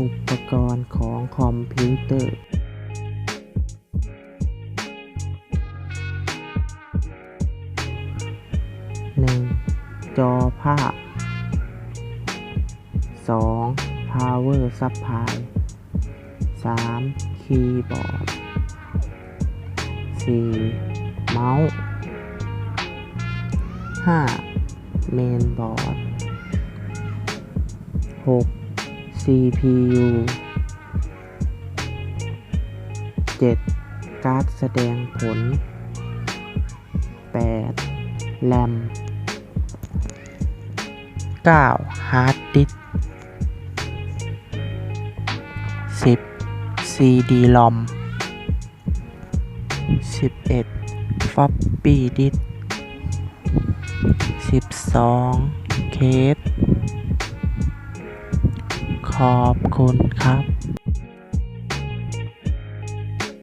อุปกรณ์ของคอมพิวเตอร์ 1. จอภาพ 2. power supply 3. คีย์บอร์ด 4. เมาส์ 5. เมนบอร์ด 6. CPU 7. การ์ดแสดงผล 8. แรม 9. ฮาร์ดดิสก์ 10. CD ลอม 11. ฟอปปี้ดิสก์ 12. เคส ขอบคุณครับ